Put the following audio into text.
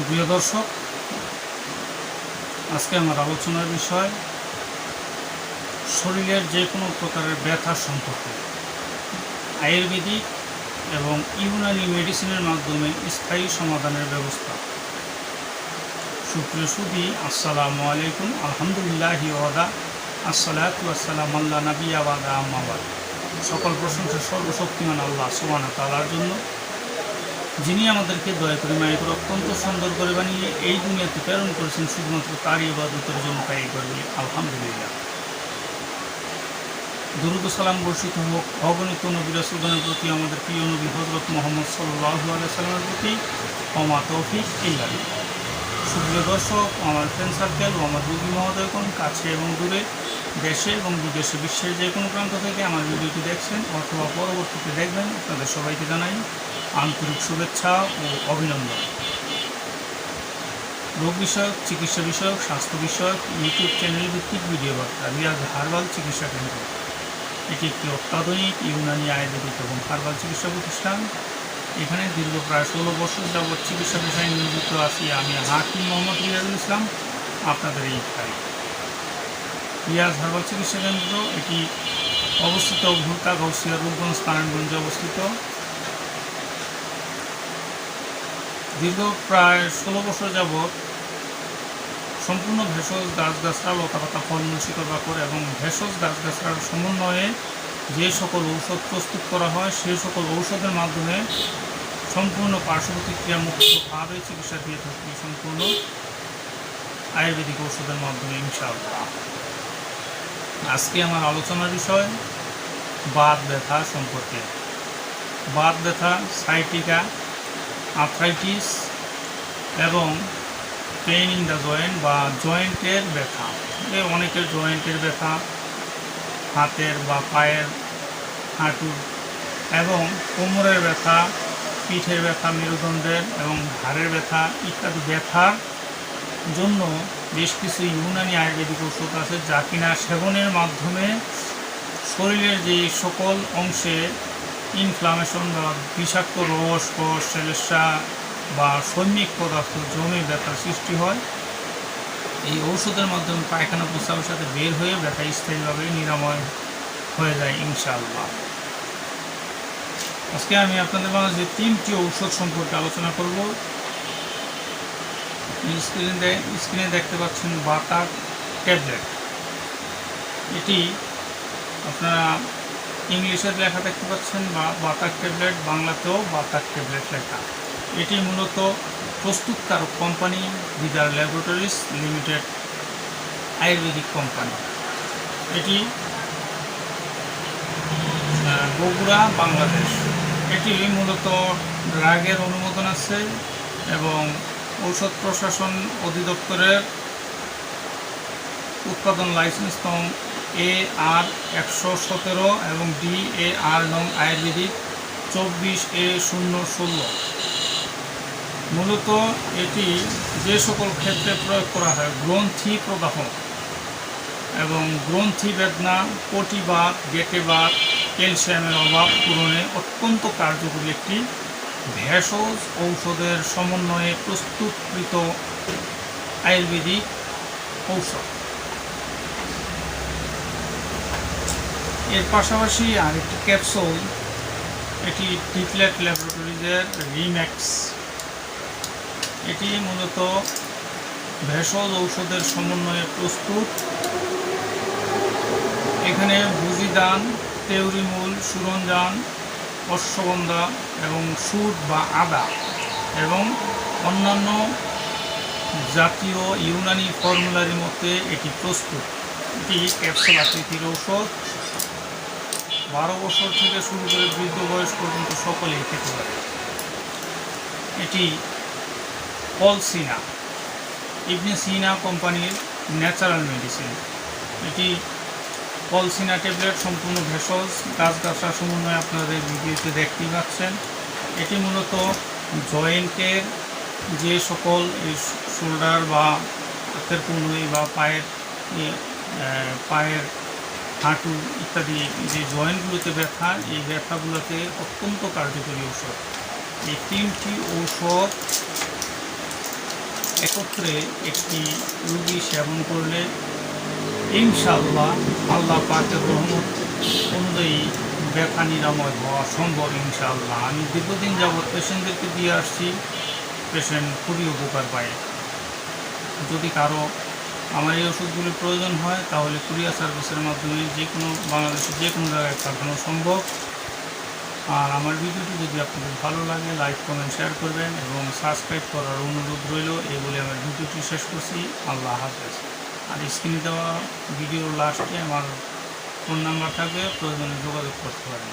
সুপ্রিয় দর্শক, আজকে আমার আলোচনার বিষয় শরীরের যে কোনো প্রকারের ব্যথা সম্পর্কে। আয়ুর্বেদিক এবং ইউনানি মেডিসিনের মাধ্যমে স্থায়ী সমাধানের ব্যবস্থা। সুপ্রিয় সুদী আসসালামু আলাইকুম, আলহামদুলিল্লাহ ওয়াদা আসসালাতু আসসালাম আল্লাহ নবী আবাদা আম্মাবাদ সকল প্রশংসা সর্বশক্তিমান আল্লাহ সুবানা তালার জন্য। যিনি আমাদেরকে দয়া করে মায়া করে অত্যন্ত সুন্দর করে বানিয়ে এই দুনিয়াতে প্রেরণ করেছেন, শুধুমাত্র তারই ইবাদতের জন্য তাই করবে আলহামদুলিল্লাহ। দুরুদ সালাম বর্ষিত হোক। অগণিত নবী রাসুলগণের প্রতি, আমাদের প্রিয় নবী হজরত মোহাম্মদ সাল্লাহ সাল্লামের প্রতি অমা তৌফিক ইল্লাহ সুপ্রিয় দর্শক, আমার ফ্রেন্ড সার্কেল ও আমার রুগী মহোদয়গণ কাছে এবং দূরে, দেশে এবং বিদেশে, বিশ্বের যে কোনো প্রান্ত থেকে আমার ভিডিওটি দেখছেন অথবা পরবর্তীতে দেখবেন, আপনাদের সবাইকে জানাই আন্তরিক শুভেচ্ছা ও অভিনন্দন। রোগ বিষয়ক, চিকিৎসা বিষয়ক, স্বাস্থ্য বিষয়ক, ইউটিউব চ্যানেল ভিত্তিক ভিডিও বার্তা, রিয়াজ হার্বাল চিকিৎসা কেন্দ্র। এটি একটি অত্যাধুনিক ইউনানি আয়ুর্বেদিক এবং হার্বাল চিকিৎসা প্রতিষ্ঠান। এখানে দীর্ঘ প্রায় ষোলো বছর যাবৎ চিকিৎসা বিষয়ে নিয়োজিত আছি আমি হাকিম মোহাম্মদ রিয়াজুল ইসলাম, আপনাদের এই ভাই। রিয়াজ হার্বাল চিকিৎসা কেন্দ্র, এটি অবস্থিত ভুলতা গৌসিয়া রূপগঞ্জ, নারায়ণগঞ্জে অবস্থিত। দীর্ঘ প্রায় ষোলো বছর যাবৎ সম্পূর্ণ ভেষজ গাছগাছরা লতাপাতা ফলমূল শিকড় বাকড় এবং ভেষজ গাছগাছরার সমন্বয়ে যে সকল ঔষধ প্রস্তুত করা হয় সেই সকল ঔষধের মাধ্যমে সম্পূর্ণ পার্শ্ব প্রতিক্রিয়ামুক্তভাবে চিকিৎসা দিয়ে থাকি সম্পূর্ণ আয়ুর্বেদিক ঔষধের মাধ্যমে, ইনশাআল্লাহ। আজকে আমার আলোচনার বিষয় বাত ব্যথা সম্পর্কে। বাত ব্যথা, সাইটিকা আর্থ্রাইটিস এবং পেইন ইন দ্য জয়েন্ট বা জয়েন্টের ব্যথা। এ অনেকের জয়েন্টের ব্যথা, হাতের বা পায়ের হাঁটুর এবং কোমরের ব্যথা, পিঠের ব্যথা, মেরুদণ্ডের এবং ঘাড়ের ব্যথা ইত্যাদি ব্যথার জন্য বেশ কিছু ইউনানি আয়ুর্বেদিক ওষুধ আছে যা কিনা সেবনের মাধ্যমে শরীরের যে সকল অংশে ইনফ্লামেশন বা বিষাক্ত রস কষ সেলেসা বা সৈমিক পদার্থ জমে ব্যথার সৃষ্টি হয়। এই ঔষধের মাধ্যমে পায়খানা প্রস্রাবের সাথে বের হয়ে ব্যথা স্থায়ীভাবে নিরাময় হয়ে যায় ইনশাআল্লাহ। আজকে আমি আপনাদের যে তিনটি ঔষধ সম্পর্কে আলোচনা করব। স্ক্রিনে স্ক্রিনে দেখতে পাচ্ছেন বাতাক ট্যাবলেট। এটি আপনারা ইংলিশের লেখা দেখতে পাচ্ছেন বাতাক ট্যাবলেট, বাংলাতেও বাতাক ট্যাবলেট লেখা। এটি মূলত প্রস্তুতকারক company Didar laboratories limited, Ayurvedic company. এটি বগুড়া, বাংলাদেশ। এটি মূলত ড্রাগের অনুমোদন আছে এবং ঔষধ প্রশাসন অধিদপ্তরের উৎপাদন লাইসেন্স এ আর একশো সতেরো এবং ডি এ আর নং আয়ুর্বেদিক চব্বিশ এ শূন্য ষোলো। মূলত এটি যে সকল ক্ষেত্রে প্রয়োগ করা হয়, গ্রন্থি প্রদাহ এবং গ্রন্থি বেদনা পটিবাত গেটেবাত ক্যালসিয়ামের অভাব পূরণে অত্যন্ত কার্যকরী একটি ভেষজ ঔষধের সমন্বয়ে প্রস্তুতকৃত আয়ুর্বেদিক ঔষধ। এর পাশাপাশি আরেকটি ক্যাপসুল এটি টিকলেট ল্যাবরেটরিজের রিম্যাক্স এটি মূলত ভেষজ ঔষধের সমন্বয়ে প্রস্তুত। এখানে ভুজিদান তেওরিমূল সুরঞ্জান, অশ্বগন্ধা এবং সুট বা আদা এবং অন্যান্য জাতীয় ইউনানি ফর্মুলারি মতে এটি প্রস্তুত। এটি ক্যাপসুল আকৃতির ঔষধ। বারো বছর থেকে শুরু করে বৃদ্ধ বয়স পর্যন্ত সকলেই খেতে পারে। এটি পলসিনা ইবনে সিনা কোম্পানির ন্যাচারাল মেডিসিন। এটি পলসিনা ট্যাবলেট, সম্পূর্ণ ভেষজ, গাছ গাছগাছরা সমন্বয়ে আপনাদের ভিডিওতে দেখতেই পাচ্ছেন। এটি মূলত জয়েন্টের যে সকল শোল্ডার বা হাতের কনুই বা পায়ের পায়ের হাঁটু ইত্যাদি যে জয়েন্টগুলোতে ব্যথা, এই ব্যথাগুলোতে অত্যন্ত কার্যকরী ঔষধ। এই তিনটি ঔষধ একত্রে একটি রুগী সেবন করলে ইনশাআল্লাহ আল্লাহ পাকের রহমত অনুযায়ী ব্যথা নিরাময় হওয়া সম্ভব ইনশাআল্লাহ। আমি দীর্ঘদিন যাবৎ পেশেন্টদেরকে দিয়ে আসছি, পেশেন্ট খুবই উপকার পায়। যদি কারও আমার এই ওষুধগুলির প্রয়োজন হয়, তাহলে কুরিয়ার সার্ভিসের মাধ্যমে যে কোনো বাংলাদেশের যে কোনো জায়গায় পাঠানো সম্ভব। আর আমার ভিডিওটি যদি আপনাদের ভালো লাগে, লাইক, কমেন্ট, শেয়ার করবেন এবং সাবস্ক্রাইব করার অনুরোধ রইল, এই বলে আমার ভিডিওটি শেষ করছি। আল্লাহ হাফেজ। আর স্ক্রিনে দেওয়া ভিডিওর লাস্টে আমার ফোন নাম্বার থাকবে, প্রয়োজনে যোগাযোগ করতে পারেন।